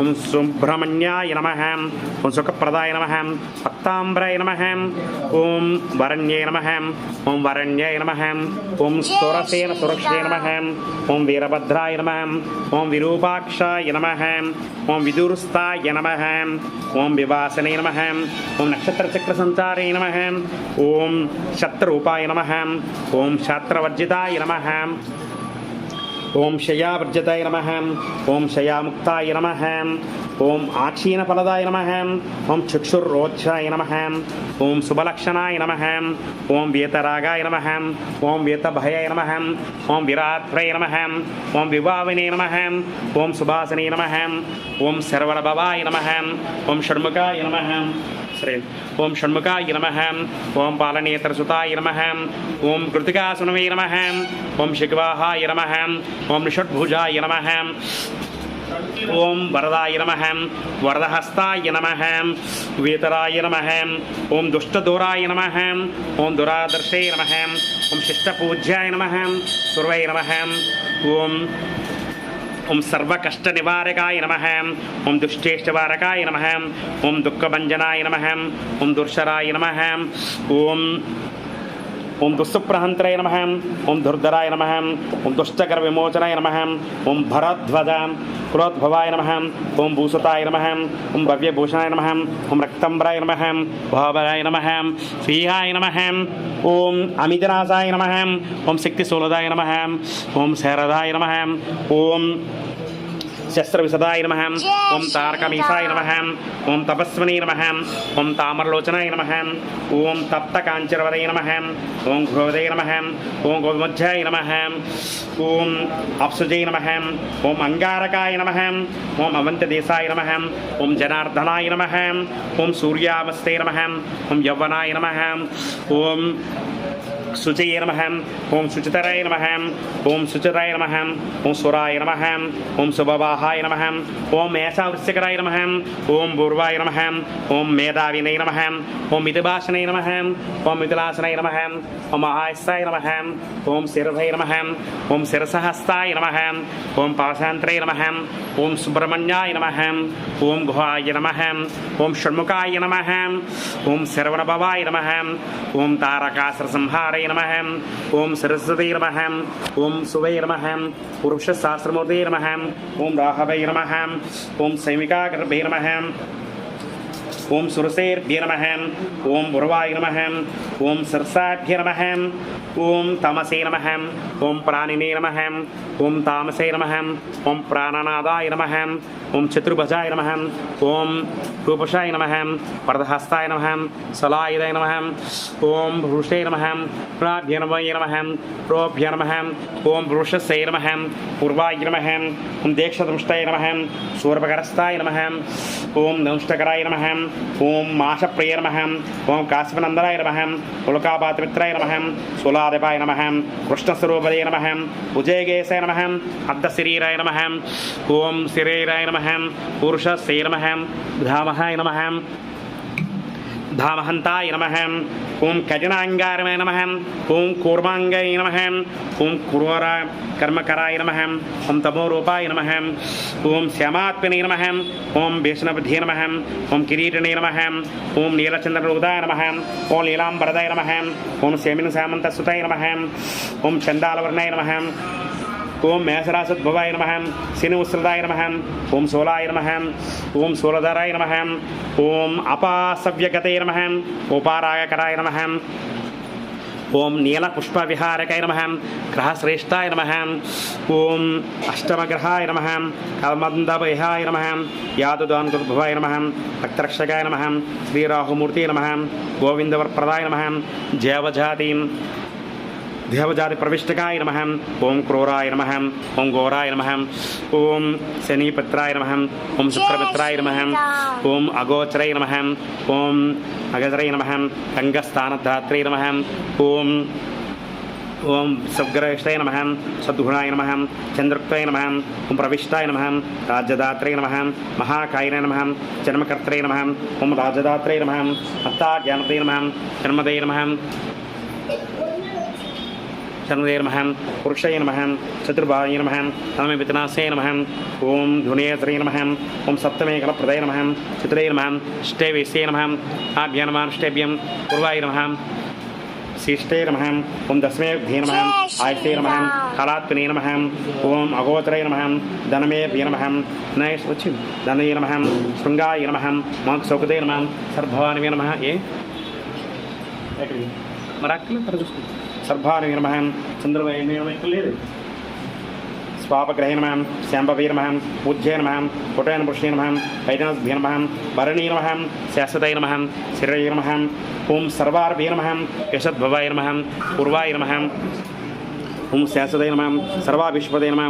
ఓం సుబ్రహ్మణ్యాయ నమ ఓం సుఖప్రదాయ నమ పత్తాంబ్రాయ నమ ఓం వరణ్యే నమ ఓం వరణ్యాయ నమ ఓం సురసేన సురక్షే నమ ఓం వీరభద్రాయ నమ ఓం విరూపాక్షాయ నమ ఓం విదురుస్తాయ నమ ఓం వివాసనే నమ ఓం నక్షత్రచక్ర సంచారే నమ ఓం శత్రూపాయ నమ ఓం శాస్త్రవర్జితాయ నమ ఓం శయావర్జతాయ నమ ఓం శయాముక్తాయ నమ ఓం ఆక్షీణఫలదాయ నమ ఓం చక్షుర్రోచ్ఛాయ నమ ఓం శుభలక్షణాయ నమ ఓం వీతరాగాయ నమ ఓం వీతభయాయ నమ ఓం విరాత్రయ నమ ఓం విభావినే నమ ఓం సుభాసనే నమ ఓం శరవణభవాయ నమ ఓం షణ్ముఖాయ నమ సరే ఓం షణ్ముఖాయ నమ ఓం పాలనేతరసుతాయ నమ ఓం కృతికాసునవే నమ ఓం శిఖవాహాయ నమ ఓం నిషడ్భుజాయ నమ ఓం వరదాయ నమ వరదహస్తాయ నమ వేతరాయ నమ ఓం దుష్టదూరాయ నమ ఓం దురాదర్శే నమ ఓం శిష్టపూజ్యాయ నమ సుర్వై నమ ఓం ఓం సర్వకష్ట నివారకాయ నమ. ఓం దుష్టేష్టవారకాయ నమ. ఓం దుఃఖభంజనాయ నమ. ఓం దుర్శరాయ నమ. ఓం ఓం దుస్సుప్రహంతరాయ నమ ఓం దుర్ధరాయ నమ ఓం దుష్టకర విమోచనాయ నమ ఓం భరధ్వజ కులోద్భవాయ నమ ఓం భూసుతాయ నమ ఓం భవ్యభూషణాయ నమ ఓం రక్తంబరాయ నమ భావరాయ నమ శ్రీహాయ నమ ఓం అమితనాశాయ నమ ఓం శక్తిశూలదాయ నమ ఓం శారదాయ నమ ఓం శస్త్రవిశదాయ నమ ఓం తారకమీసాయ నమ ఓం తపస్వనే నమ ఓం తామరలోచనాయ నమ ఓం తప్తకాంచరవదయ నమ ఓం ఘ్రోదయ నమ ఓం గోవిమధ్యాయ నమ ఓం అప్సుజయ నమ ఓం అంగారకాయ నమ ఓం అవంతదేశాయ నమ ఓం జనార్దనాయ నమ ఓం సూర్యావస్తే నమ ఓం యౌవనాయ నమ ఓం శుచయే నమ ఓం శుచితరాయ నమ ఓం శుచిరాయ నమ ఓం సురాయ నమ ఓం శుభవాహాయ నమ ఓం మేషావృశ్యకరాయ నమ ఓం పూర్వాయ నమ ఓం మేధావినయ నమ ఓం మితిభాషణయ నమ ఓం మిథులాసనయ నమ ఓం మహాయస్థాయ నమ ఓం శిరభయ నమ ఓం శిరసహస్తాయ నమ ఓం పాశాంతరాయ నమ ఓం సుబ్రహ్మణ్యాయ నమ ఓం గుహాయ నమ ఓం షణ్ముఖాయ నమ ఓం శరవణభవాయ నమ ఓం తారకాసురసంహారయ నమ. ఓం సరస్వతీ నమ. ఓం సువై నమ. పురుష పురుషశాస్త్రమూర్తే నమ. ఓం రాహవై నమ. ఓం సైమికాగర్భై నమ. ఓం సురసేర్భ్య నమ ఓం ఉర్వాయ నమ ఓం సిర్సాభ్య నమ ఓం తమసే నమ ఓం ప్రాణినే నమ ఓం తామసే నమ ఓం ప్రాణనాదాయ నమ ఓం చతుర్భజాయ నమ ఓం రూపషాయ నమ వరదహస్తాయ నమ సలాయుధాయ నమ ఓం భృషే నమ ప్రాభ్యనమయ నమ ప్రోభ్య నమ ఓం వృషస్య నమ పూర్వాయ నమ ఓం దీక్షదృష్టాయ నమ సూర్పకరస్థాయ నమ ఓం దంష్టకరాయ నమ ఓం మాషప్రియ నమహం ఓం కాశ్యపనందనాయ నమహం ఉలకాపాత్మిత్రాయ నమహం సులాదిపాయ నమహం కృష్ణస్వరూపదే నమహం ఉజయగేశాయ నమహం అర్ధశరీరాయ నమహం ఓం శరీరాయ నమహం పురుషశ్రీ నమహం ధామహాయ నమహం నమ ధామహంతాయ నమ ఓం కజనాంగారమే నమ ఓం కూర్మాంగాయ నమ ఓం కురోర కర్మకరాయ నమ ఓం తమోరూపాయ నమ ఓం శ్యామాత్మనే నమ ఓం భీషణబుద్ధే నమ ఓం కిరీటనే నమ ఓం నీలచంద్రరూదాయ నమ ఓం నీలాంబరదాయ నమ ఓం శమిన సామంతసుతాయ నమ ఓం చందాలవర్ణాయ నమ ఓం మేషరాసద్భవాయ నమ. శని ఉసృదాయ నమ. ఓం శూలాయ నమ. ఓం శూలధరాయ నమ. ఓం అపాసవ్యగతే నమ. ఉపారాగకరాయ నమ. ఓం నీలపుష్పవిహారకాయ నమ. గ్రహశ్రేష్టాయ నమ. ఓం అష్టమగ్రహాయ నమ. కల్మందవిహాయ నమ. యాదుదాన్భవాయ నమ. భక్తరక్షకాయ నమ. శ్రీరాహుమూర్తి నమ. గోవిందవర్ప్రదాయ నమ. జయవజాతీం. దేవజాతి ప్రవిష్టకాయ నమ ఓం క్రూరాయ నమ ఓం ఘోరాయ నమ ఓం శనిపత్రాయ నమ ఓం శుక్రమిత్రాయ నమ ఓం అగోచరై నమ ఓం అగజరై నమ రంగస్థానధాత్రై నమ ఓం ఓం సద్గ్రహిష్టాయ నమ సద్గుణాయ నమ చంద్రుక్తాయ నమ ఓం ప్రవిష్టాయ నమ రాజ్యదాత్రై నమ మహాకాయన నమ జన్మకర్త్రై నమ ఓం రాజదాత్రై నమ అత్తా జ్ఞానదే నమ జన్మదే నమ చంద్రదే నమ పురుషయ నమ చతుర్భాయ నమ నమే వితనాశయ నమ ఓం ధునేశ్వరీ నమ ఓం సప్తమే కలప్రదయ నమ చతురే నమ అష్టే వేసే నమ ఆభ్య నమ అష్టేభ్యం పూర్వాయ నమ శిష్టే నమ ఓం దశమేభ్యే నమ ఆయుష్టే నమ కళాత్మనే నమ ఓం అగోచరయ నమ ధనమేభ్య నమ నైష్ వచ్చింది ధనయ నమ శృంగాయ నమ మాకు సౌకతే నమ సర్భవానివే నమ ఏ ఎక్కడికి మరి అక్కలే తర చూసుకో సర్భాని నమ చంద్రవయ లేదు స్వాపగ్రహే నమ శాంబవే నమ పూజ్యే నమ పుటయన పురుషే నమ వైద్యనభ్య నమ భరణీ ఓం సర్వార్భే నమ యశద్భవాయ ఓం శాశ్వతయ నమ